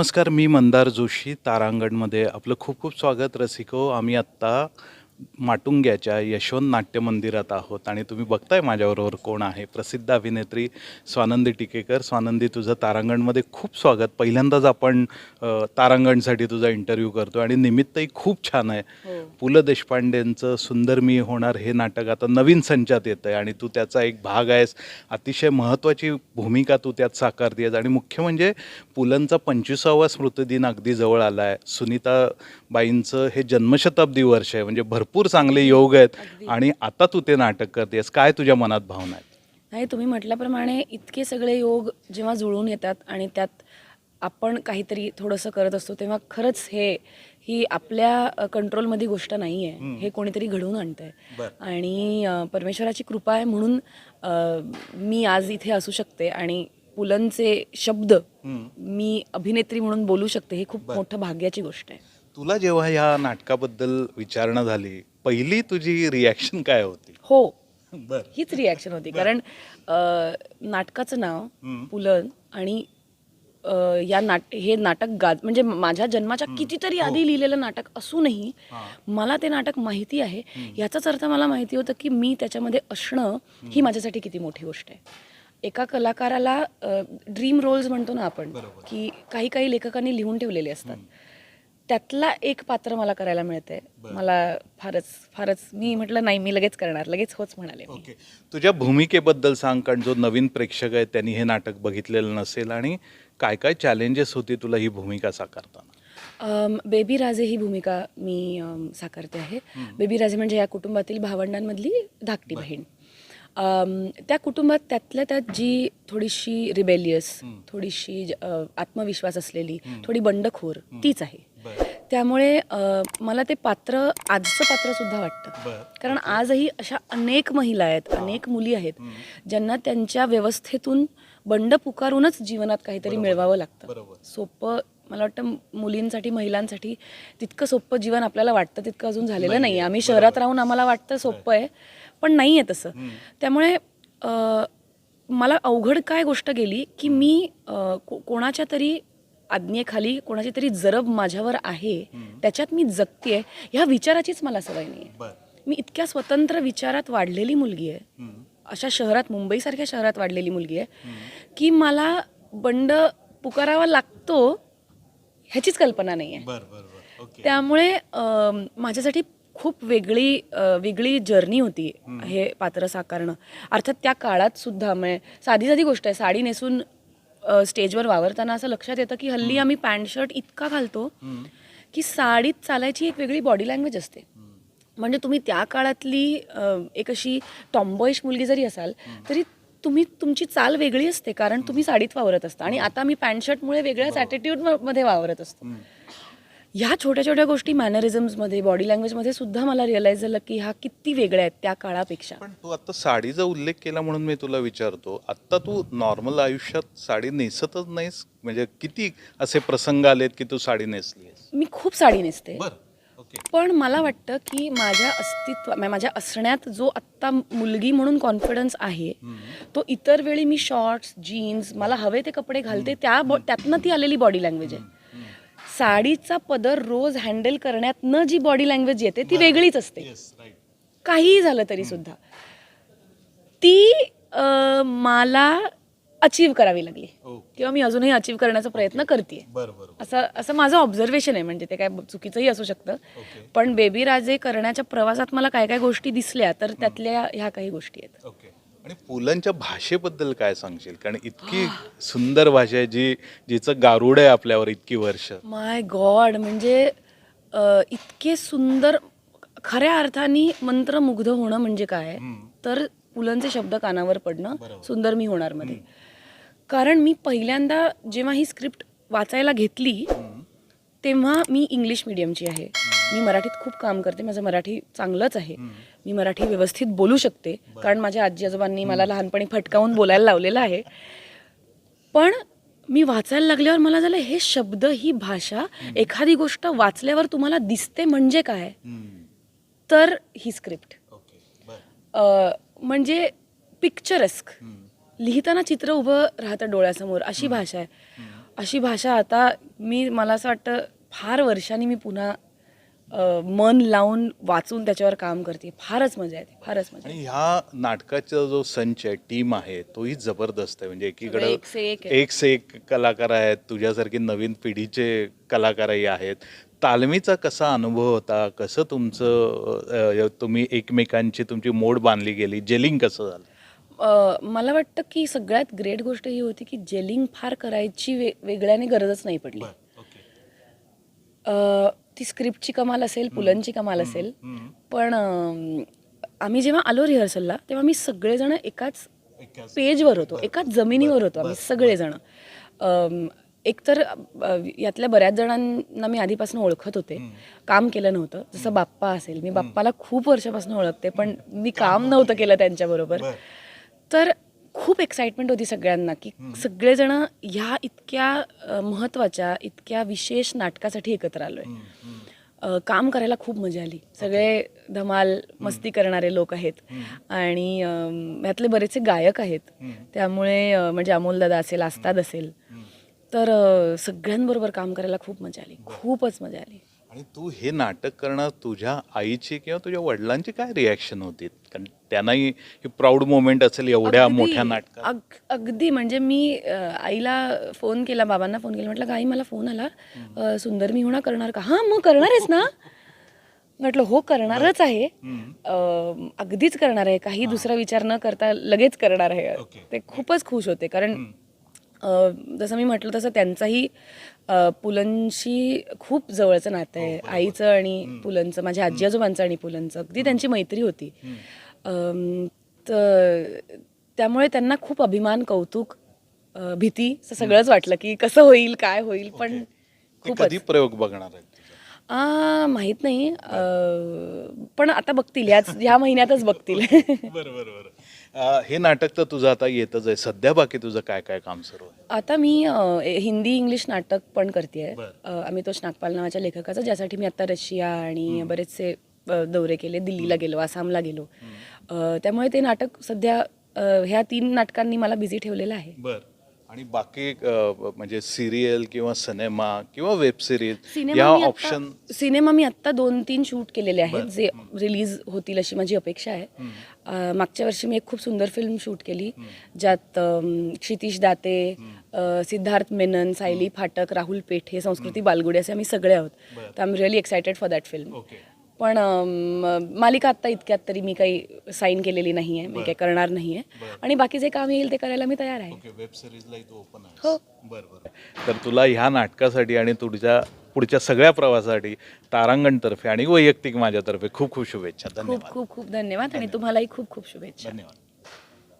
नमस्कार मी मंदार जोशी तारांगणमध्ये आपलं खूप खूप स्वागत रसिको. आम्ही आत्ता माटुंग्याच्या यशवंत नाट्य मंदिरात आहोत आणि तुम्ही बघताय माझ्याबरोबर कोण आहे. प्रसिद्ध अभिनेत्री स्वानंदी टिकेकर. स्वानंदी तुझं तारांगणमध्ये खूप स्वागत. पहिल्यांदाच आपण तारांगणसाठी तुझा इंटरव्ह्यू करतो आणि निमित्तही खूप छान आहे. पु ल देशपांडेंचं सुंदर मी होणार हे नाटक आता नवीन संचात येतं आहे आणि तू त्याचा एक भाग आहेस. अतिशय महत्त्वाची भूमिका तू त्यात साकारतेस आणि मुख्य म्हणजे पुलंचा पंचवीसावा स्मृतिदिन अगदी जवळ आला आहे सुनीताबाईंचं हे जन्मशताब्दी वर्ष आहे. म्हणजे भरपूर चांगले योग आहेत आणि आता तू ते नाटक करतेस. काय तुझ्या मनात भावना आहेत? नाही तुम्ही म्हटल्याप्रमाणे इतके सगळे योग जेव्हा जुळून येतात आणि त्यात आपण काहीतरी थोडंसं करत असतो तेव्हा खरंच हे ही आपल्या कंट्रोलमध्ये गोष्ट नाही आहे हे कोणीतरी घडवून आणतंय. बरं. आणि परमेश्वराची कृपा आहे म्हणून मी आज इथे असू शकते आणि पुलंचे शब्द मी अभिनेत्री म्हणून बोलू शकते हे खूप मोठं भाग्याची गोष्ट आहे. तुला जेव्हा ह्या नाटकाबद्दल विचारणा झाली पहिली तुझी रिॲक्शन काय होती? हो. बर. हीच रिॲक्शन होती. कारण अ, नाटकाचं नाव पुलन आणि अ, या नाट हे नाटक गाज म्हणजे माझ्या जन्माच्या कितीतरी आधी लिहिलेलं नाटक असूनही मला ते नाटक माहिती आहे. याचाच अर्थ मला माहिती होतं की मी त्याच्यामध्ये असणं ही माझ्यासाठी किती मोठी गोष्ट आहे. एका कलाकाराला ड्रीम रोल्स म्हणतो ना आपण की काही काही लेखकांनी लिहून ठेवलेले असतात. त्यातला एक पात्र मला करायला मिळतंय. मला फारच फारच मी म्हटलं नाही मी लगेच करणार लगेच होच म्हणाले मी. ओके. तुझ्या भूमिकेबद्दल सांग कारण जो नवीन प्रेक्षक आहे त्यांनी हे नाटक बघितलेलं नसेल आणि काय काय चॅलेंजेस होती तुला ही भूमिका साकारताना? अम, बेबी राजे ही भूमिका मी अम, साकारते आहे. बेबी राजे म्हणजे या कुटुंबातील भावंडांमधली धाकटी बहीण. अम, त्या कुटुंबात त्यातल्या त्यात जी थोडीशी रिबेलियस थोडीशी ज- अ, आत्मविश्वास असलेली थोडी बंडखोर तीच आहे. त्यामुळे मला ते पात्र आजचं पात्र सुद्धा वाटतं. कारण आजही अशा अनेक महिला आहेत अनेक मुली आहेत ज्यांना त्यांच्या व्यवस्थेतून बंड पुकारूनच जीवनात काहीतरी मिळवावं लागतं. सोपं मला वाटतं मुलींसाठी महिलांसाठी तितकं सोपं जीवन आपल्याला वाटतं तितकं अजून झालेलं नाही आम्ही शहरात राहून आम्हाला वाटतं सोपं आहे पण नाही आहे तसं त्यामुळे मला अवघड काय गोष्ट गेली की मी कोणाच्या तरी आज्ञेखाली कोणाची तरी जरब माझ्यावर आहे त्याच्यात मी जगतेय ह्या विचाराचीच मला सवय नाही आहे मी इतक्या स्वतंत्र विचारात वाढलेली मुलगी आहे अशा शहरात मुंबईसारख्या शहरात वाढलेली मुलगी आहे की मला बंड पुकारावा लागतो ह्याचीच कल्पना नाही आहे त्यामुळे माझ्यासाठी खूप वेगळी वेगळी जर्नी होती हे पात्र साकारणं. अर्थात त्या काळात सुद्धा म्हणजे साधी साधी गोष्ट आहे साडी नेसून स्टेजवर वावरताना असं लक्षात येतं की हल्ली आम्ही पॅन्ट शर्ट इतका घालतो की साडीत चालायची एक वेगळी बॉडी लँग्वेज असते. म्हणजे तुम्ही त्या काळातली एक अशी टॉम्बॉईश मुलगी जरी असाल तरी तुम्ही तुमची चाल वेगळी असते कारण तुम्ही साडीत वावरत असता. आणि आता मी पॅन्ट शर्टमुळे वेगळ्याच ॲटिट्यूडमध्ये वावरत असतो. ह्या छोट्या छोट्या गोष्टी मॅनरिझम्समध्ये बॉडी लँग्वेजमध्ये सुद्धा मला रिअलाईज झालं की ह्या किती वेगळ्या आहेत त्या काळापेक्षा. पण तू आता साडीचा उल्लेख केला म्हणून मी तुला विचारतो आत्ता तू नॉर्मल आयुष्यात साडी नेसतच नाहीस? म्हणजे किती असे प्रसंग आलेत की तू साडी नेसलीस मी खूप साडी नेसते. बर पण मला वाटतं की माझ्या अस्तित्व माझ्या असण्यात जो आत्ता मुलगी म्हणून कॉन्फिडन्स आहे तो इतर वेळी मी शॉर्ट्स जीन्स मला हवे ते कपडे घालते त्या त्यातनं ती आलेली बॉडी लँग्वेज आहे. साडीचा पदर रोज हँडल करण्यातनं जी बॉडी लँग्वेज येते ती वेगळीच असते. काहीही झालं तरी सुद्धा. ती अं, मला अचीव करावी लागली. किंवा मी अजूनही अचीव करण्याचा प्रयत्न करते बर बर असं असं माझं ऑब्झर्वेशन आहे म्हणजे ते काय चुकीचंही असू शकतं. पण बेबी राजे करण्याच्या प्रवासात मला काय काय गोष्टी दिसल्या तर त्यातल्या ह्या काही गोष्टी आहेत. ओके आणि पुलांच्या भाषेबद्दल काय सांगशील? कारण इतकी सुंदर भाषा आहे जी जिचं गारुड आहे आपल्यावर इतकी वर्ष. माय गॉड म्हणजे अ, इतके सुंदर खऱ्या अर्थाने मंत्रमुग्ध होणं म्हणजे काय? तर पुलंचे शब्द कानावर पडणं सुंदर मी होणार मध्ये. कारण मी पहिल्यांदा जेव्हा ही स्क्रिप्ट वाचायला घेतली तेव्हा मी इंग्लिश मिडियमची आहे. मी मराठीत खूप काम करते. माझं मराठी चांगलंच आहे. मी मराठी व्यवस्थित बोलू शकते. कारण माझ्या आजी आजोबांनी मला लहानपणी फटकावून बोलायला लावलेलं आहे. पण मी वाचायला लागल्यावर मला झालं हे शब्द ही भाषा एखादी गोष्ट वाचल्यावर तुम्हाला दिसते म्हणजे काय? तर ही स्क्रिप्ट म्हणजे पिक्चरस्क लिहिताना चित्र उभं राहतं डोळ्यासमोर. अशी भाषा आहे. अशी भाषा आता मी मला असं वाटतं फार वर्षांनी मी पुन्हा मन लावून वाचून त्याच्यावर काम करते. फारच मजा येते फारच मजा आणि ह्या नाटकाचा जो संच आहे टीम आहे तोही जबरदस्त आहे. म्हणजे एकीकडे एक से एक. एक से एक कलाकार आहेत तुझ्यासारखी नवीन पिढीचे कलाकारही आहेत. तालमीचा कसा अनुभव होता? कसं तुमचं तुम्ही एकमेकांची तुमची मोड बांधली गेली? जेलिंग कसं झालं? मला वाटतं की सगळ्यात ग्रेट गोष्ट ही होती की जेलिंग फार करायची वे वेगळ्याने गरजच नाही पडली. ती स्क्रिप्टची कमाल असेल पुलंची कमाल असेल. पण आम्ही जेव्हा आलो रिहर्सलला तेव्हा मी सगळेजण एकाच पेजवर होतो एकाच जमिनीवर होतो आम्ही सगळेजण. एकतर यातल्या बऱ्याच जणांना मी आधीपासून ओळखत होते. काम केलं नव्हतं. जसं बाप्पा असेल मी बाप्पाला खूप वर्षापासून ओळखते पण मी काम नव्हतं केलं. त्यांच्याबरोबर. तर खूप एक्साइटमेंट होती सगळ्यांना की सगळेजण ह्या इतक्या महत्त्वाच्या इतक्या विशेष नाटकासाठी एकत्र आलोय. अ, काम करायला खूप मजा आली. सगळे धमाल मस्ती करणारे लोक आहेत. आणि यातले बरेचसे गायक आहेत. त्यामुळे म्हणजे अमोलदादा असेल आस्ताद असेल. तर सगळ्यांबरोबर काम करायला खूप मजा आली. खूपच मजा आली. आणि तू हे नाटक करणं तुझ्या आईची किंवा तुझ्या वडिलांची काय रिॲक्शन होती? कारण त्यांनाही ही प्राऊड मोमेंट असेल एवढ्या अगदी- मोठ्या नाटकात. अग- अगदी. म्हणजे मी अ, आईला फोन केला बाबांना फोन केला. म्हटलं आई मला फोन आला. अ, सुंदर मी होणार करणार का? हां मग करणार आहेस ना. म्हटलं हो करणारच आहे. अ, अगदीच करणार आहे. काही दुसरा विचार न करता लगेच करणार आहे. ते खूपच खुश होते. कारण जसं मी म्हटलं तसं त्यांचाही पुलंशी खूप जवळचं नातं आहे. आईचं आणि पुलंचं माझ्या आजी आजोबांचं आणि पुलंचं. अगदी त्यांची मैत्री होती. तर त्यामुळे त्यांना खूप अभिमान कौतुक भीती असं सगळंच वाटलं की कसं होईल काय होईल पण कधी प्रयोग बघणार आहेत तुझा? आ, माहीत नाही. पण आता बघतील. याच ह्या महिन्यातच बघतील. बरं बरं बरं. अं, हे नाटक तर तुझं आता येतच आहे. सध्या बाकी तुझं काय काय काम सुरू आहे? आता मी अ, हिंदी इंग्लिश नाटक पण करते बरं. आमितोष नागपाल नावाच्या लेखकाचं ज्यासाठी मी आता रशिया आणि बरेचसे अ, दौरे केले. दिल्लीला गेलो आसामला गेलो. अ, त्यामुळे ते नाटक सध्या अ, ह्या तीन नाटकांनी मला बिझी ठेवलेलं आहे. बर. आणि बाकी अं, म्हणजे सिरियल किंवा सिनेमा किंवा वेब सिरीज या सिनेमा मी ऑप्शन सिनेमा मी आत्ता दोन तीन शूट केलेले आहेत जे रिलीज होतील अशी माझी अपेक्षा आहे. मागच्या वर्षी मी एक खूप सुंदर फिल्म शूट केली ज्यात क्षितिश दाते सिद्धार्थ मेनन सायली फाटक राहुल पेठे संस्कृती बालगुडे असे आम्ही सगळे आहोत. तर I am really excited for that film okay. पण मालिका आत्ता इतक्यात तरी मी काही साईन केलेली नाही आहे मी काही करणार नाही आहे आणि बाकी जे काम येईल ते करायला मी तयार आहे. ओके वेब सिरीजलाही तू ओपन आहे. हो. बरं बरं. तर तुला ह्या नाटकासाठी आणि तुझ्या पुढच्या सगळ्या प्रवासासाठी तारांगणतर्फे आणि वैयक्तिक माझ्यातर्फे खूप खूप शुभेच्छा. खूप धन्यवाद. खूप खूप धन्यवाद आणि तुम्हालाही खूप खूप शुभेच्छा. धन्यवाद.